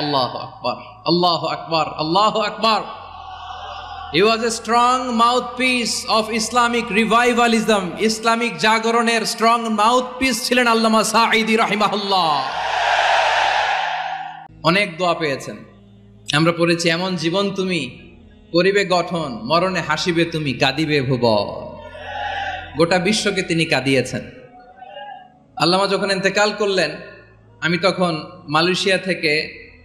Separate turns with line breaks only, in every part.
আল্লাহ আকবার আল্লাহ আকবার আল্লাহ আকবার He was a strong mouthpiece of Islamic revivalism Islamic জাগরণের স্ট্রং মাউথপিস ছিলেন আল্লামা সাঈদি রাহিমাহুল্লাহ। অনেক দোয়া পেয়েছেন। আমরা পড়েছি, এমন জীবন তুমি করিবে গঠন, মরণে হাসিবে তুমি কাঁদিবে ভুব। গোটা বিশ্বকে তিনি কাঁদিয়েছেন। আল্লামা যখন ইন্তেকাল করলেন, আমি তখন মালয়েশিয়া থেকে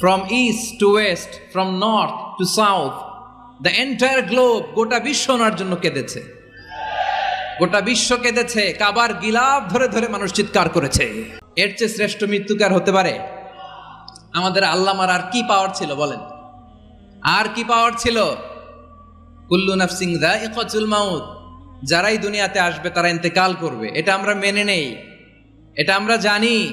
From east to west from north to south the entire globe গোটা বিশ্ব ওনার জন্য কেঁদেছে। গোটা বিশ্ব কেঁদেছে, কাবার গিলাপ ধরে ধরে মানুষ চিৎকার করেছে। এর চেয়ে শ্রেষ্ঠ মৃত্যুকার হতে পারে? আমাদের আল্লামার আর কি পাওয়ার ছিল বলেন? আর কি পাওয়ার ছিল? কুল্লু নাফসিং দা ইকচুল মাউত। যারাই দুনিয়াতে আসবে তারা ইন্তেকাল করবে। এটা আমরা মেনে নেই। এটা আমরা জানি।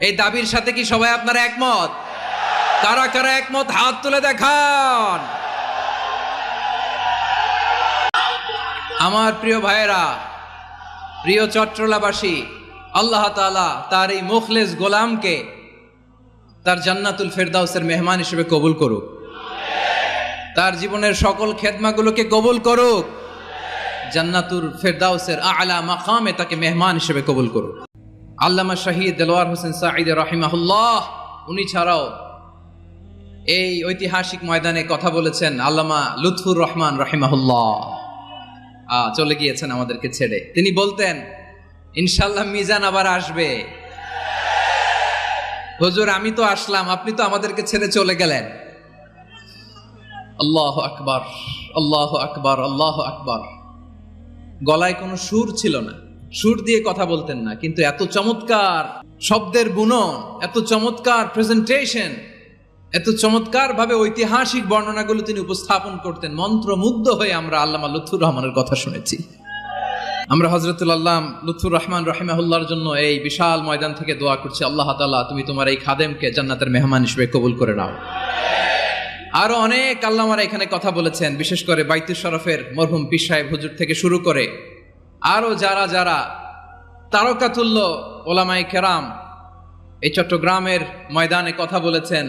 এই দাবির সাথে কি সবাই আপনারা একমত? কারা কারা একমত? হাত তুলে দেখান। আমার প্রিয় ভাইয়েরা, প্রিয় চট্টলাবাসী আল্লাহ তাআলা তার এই মুখলেস গোলামকে তার জান্নাতুল ফেরদাউসের মেহমান হিসেবে কবুল করুক। তার জীবনের সকল খেদমাগুলোকে কবুল করুক। জান্নাতুল ফেরদাউসের আলা মাকামে তাকে মেহমান হিসেবে কবুল করুক। আল্লামা শাহিদ দেলোয়ার হোসেন সাঈদ রাহিমাহুল্লাহ, উনি ছাড়াও এই ঐতিহাসিক ময়দানে কথা বলেছেন আল্লামা লুৎফুর রহমান রাহিমাহুল্লাহ। চলে গিয়েছেন আমাদেরকে ছেড়ে। তিনি বলতেন ইনশাল্লাহ মিজান আবার আসবে। হুজুর, আমি তো আসলাম, আপনি তো আমাদেরকে ছেড়ে চলে গেলেন। আল্লাহ আকবার আল্লাহ আকবার আল্লাহ আকবার। গলায় কোনো সুর ছিল না। সুর দিয়ে কথা বলতেন না, কিন্তু এত চমৎকার শব্দের বুনন এত চমৎকার প্রেজেন্টেশন এত চমৎকার ভাবে ঐতিহাসিক বর্ণনাগুলো তিনি উপস্থাপন করতেন। মন্ত্রমুগ্ধ হয়ে আমরা আল্লামা লুৎফুর রহমানের কথা শুনেছি। আমরা হজরতুল আল্লাহ লুৎফুর রহমান রহিমাহুল্লাহর জন্য এই বিশাল ময়দান থেকে দোয়া করছি, আল্লাহ তাআলা তুমি তোমার এই খাদেমকে জান্নাতের মেহমান হিসেবে কবুল করে নাও। আরও অনেক আল্লামারা এখানে কথা বলেছেন, বিশেষ করে বাইতুল শরফের মরহুম পীর সাহেব হুজুর থেকে শুরু করে আরও যারা যারা তারকাতুল্য ওলামাই কেরাম এই চট্টগ্রামের ময়দানে কথা বলেছেন